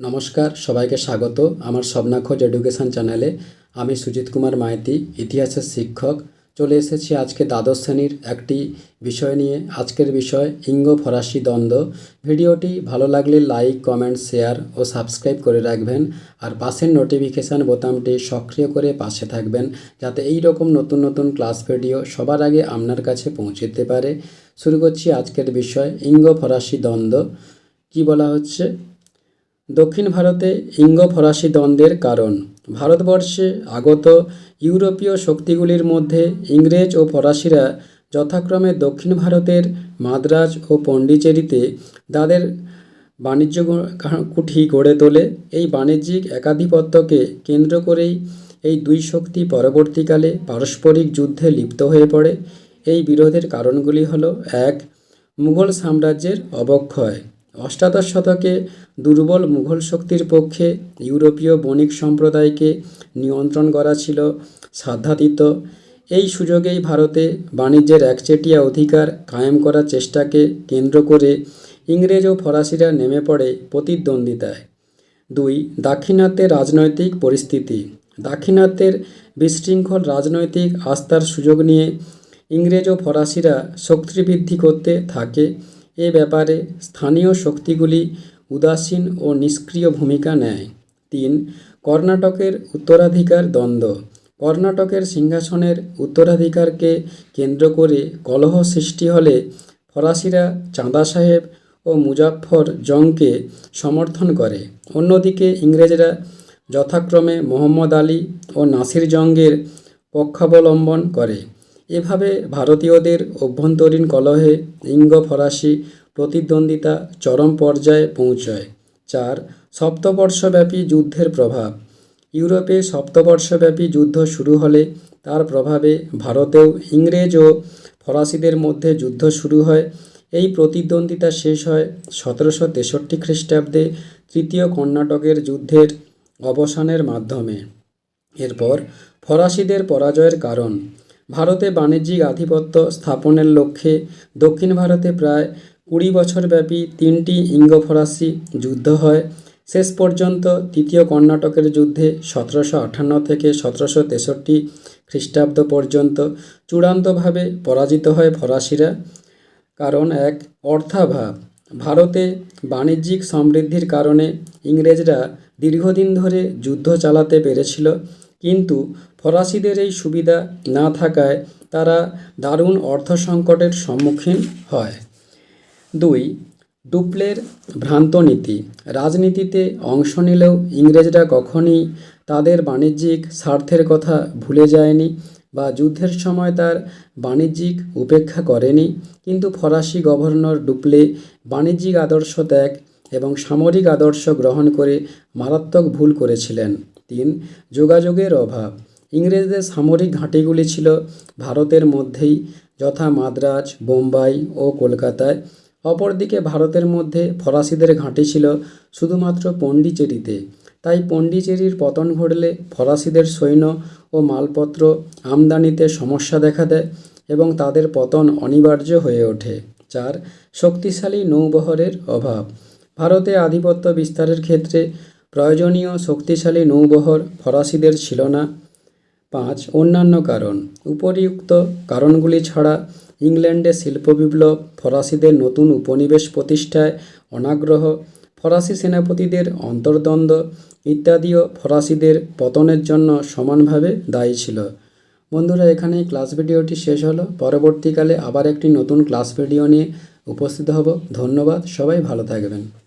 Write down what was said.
নমস্কার, সবাইকে স্বাগত আমার স্বপ্নাখোঁজ এডুকেশন চ্যানেলে। আমি সুজিত কুমার মাইতি, ইতিহাসের শিক্ষক। চলে এসেছি আজকে দ্বাদশ শ্রেণির একটি বিষয় নিয়ে। আজকের বিষয় ইঙ্গ ফরাসি দ্বন্দ্ব। ভিডিওটি ভালো লাগলে লাইক, কমেন্ট, শেয়ার ও সাবস্ক্রাইব করে রাখবেন। আর পাশের নোটিফিকেশান বোতামটি সক্রিয় করে পাশে থাকবেন, যাতে এই রকম নতুন নতুন ক্লাস ভিডিও সবার আগে আপনার কাছে পৌঁছতে পারে। শুরু করছি আজকের বিষয় ইঙ্গ ফরাসি দ্বন্দ্ব। কি বলা হচ্ছে? দক্ষিণ ভারতে ইঙ্গ ফরাসি দ্বন্দ্বের কারণ। ভারতবর্ষে আগত ইউরোপীয় শক্তিগুলির মধ্যে ইংরেজ ও ফরাসিরা যথাক্রমে দক্ষিণ ভারতের মাদ্রাজ ও পণ্ডিচেরিতে তাদের বাণিজ্য কুঠি গড়ে তোলে। এই বাণিজ্যিক একাধিপত্যকে কেন্দ্র করেই এই দুই শক্তি পরবর্তীকালে পারস্পরিক যুদ্ধে লিপ্ত হয়ে পড়ে। এই বিরোধের কারণগুলি হলো, এক, মুঘল সাম্রাজ্যের অবক্ষয়। অষ্টাদশ শতকে দুর্বল মুঘল শক্তির পক্ষে ইউরোপীয় বণিক সম্প্রদায়কে নিয়ন্ত্রণ করা ছিল সাধ্যাতীত। এই সুযোগেই ভারতে বাণিজ্যের একচেটিয়া অধিকার কায়েম করার চেষ্টাকে কেন্দ্র করে ইংরেজ ও ফরাসিরা নেমে পড়ে প্রতিদ্বন্দ্বিতায়। দুই, দাক্ষিণাত্যের রাজনৈতিক পরিস্থিতি। দাক্ষিণাত্যের বিশৃঙ্খল রাজনৈতিক আস্থার সুযোগ নিয়ে ইংরেজ ও ফরাসিরা শক্তি বৃদ্ধি করতে থাকে। এ ব্যাপারে স্থানীয় শক্তিগুলি উদাসীন ও নিষ্ক্রিয় ভূমিকা নেয়। তিন, কর্ণাটকের উত্তরাধিকার দ্বন্দ্ব। কর্ণাটকের সিংহাসনের উত্তরাধিকারকে কেন্দ্র করে কলহ সৃষ্টি হলে ফরাসিরা চাঁদা সাহেব ও মুজাফফর জংকে সমর্থন করে। অন্যদিকে ইংরেজরা যথাক্রমে মোহাম্মদ আলী ও নাসির জঙ্গের পক্ষাবলম্বন করে। এভাবে ভারতীয়দের অভ্যন্তরীণ কলহে ইঙ্গ ফরাসি প্রতিদ্বন্দ্বিতা চরম পর্যায়ে পৌঁছয়। চার, সপ্তবর্ষব্যাপী যুদ্ধের প্রভাব। ইউরোপে সপ্তবর্ষব্যাপী যুদ্ধ শুরু হলে তার প্রভাবে ভারতেও ইংরেজ ও ফরাসিদের মধ্যে যুদ্ধ শুরু হয়। এই প্রতিদ্বন্দ্বিতা শেষ হয় সতেরোশো তেষট্টি খ্রিস্টাব্দে তৃতীয় কর্ণাটকের যুদ্ধের অবসানের মাধ্যমে। এরপর ফরাসিদের পরাজয়ের কারণ। ভারতে বাণিজ্যিক আধিপত্য স্থাপনের লক্ষ্যে দক্ষিণ ভারতে প্রায় কুড়ি বছরব্যাপী তিনটি ইঙ্গ ফরাসি যুদ্ধ হয়। শেষ পর্যন্ত তৃতীয় কর্ণাটকের যুদ্ধে সতেরোশো আটান্ন থেকে সতেরোশো তেষট্টি খ্রিস্টাব্দ পর্যন্ত চূড়ান্তভাবে পরাজিত হয় ফরাসিরা। কারণ এক অর্থাভাব, ভারতে বাণিজ্যিক সমৃদ্ধির কারণে ইংরেজরা দীর্ঘদিন ধরে যুদ্ধ চালাতে পেরেছিল। কিন্তু ফরাসিদের এই সুবিধা না থাকায় তারা দারুণ অর্থ সংকটের সম্মুখীন হয়। দুই, ডুপ্লের ভ্রান্ত নীতি। রাজনীতিতে অংশ নিলেও ইংরেজরা কখনই তাদের বাণিজ্যিক স্বার্থের কথা ভুলে যায়নি বা যুদ্ধের সময় তার বাণিজ্যিক উপেক্ষা করেনি। কিন্তু ফরাসি গভর্নর ডুপ্লে বাণিজ্যিক আদর্শ ত্যাগ এবং সামরিক আদর্শ গ্রহণ করে মারাত্মক ভুল করেছিলেন। তিন, যোগাযোগের অভাব। ইংরেজদের সামরিক ঘাঁটিগুলি ছিল ভারতের মধ্যেই, যথা মাদ্রাজ, বোম্বাই ও কলকাতায়। অপরদিকে ভারতের মধ্যে ফরাসিদের ঘাঁটি ছিল শুধুমাত্র পণ্ডিচেরিতে। তাই পণ্ডিচেরির পতন ঘটলে ফরাসিদের সৈন্য ও মালপত্র আমদানিতে সমস্যা দেখা দেয় এবং তাদের পতন অনিবার্য হয়ে ওঠে। চার, শক্তিশালী নৌবহরের অভাব। ভারতে আধিপত্য বিস্তারের ক্ষেত্রে প্রয়োজনীয় শক্তিশালী নৌবহর ফরাসিদের ছিল না। পাঁচ, অন্যান্য কারণ। উপরিউক্ত কারণগুলি ছাড়া ইংল্যান্ডে শিল্প বিপ্লব ফরাসিদের নতুন উপনিবেশ প্রতিষ্ঠায় অনাগ্রহ, ফরাসি সেনাপতিদের অন্তর্দ্বন্দ্ব ইত্যাদিও ফরাসিদের পতনের জন্য সমানভাবে দায়ী ছিল। বন্ধুরা, এখানেই ক্লাস ভিডিওটি শেষ হলো। পরবর্তীকালে আবার একটি নতুন ক্লাস ভিডিও নিয়ে উপস্থিত হব। ধন্যবাদ। সবাই ভালো থাকবেন।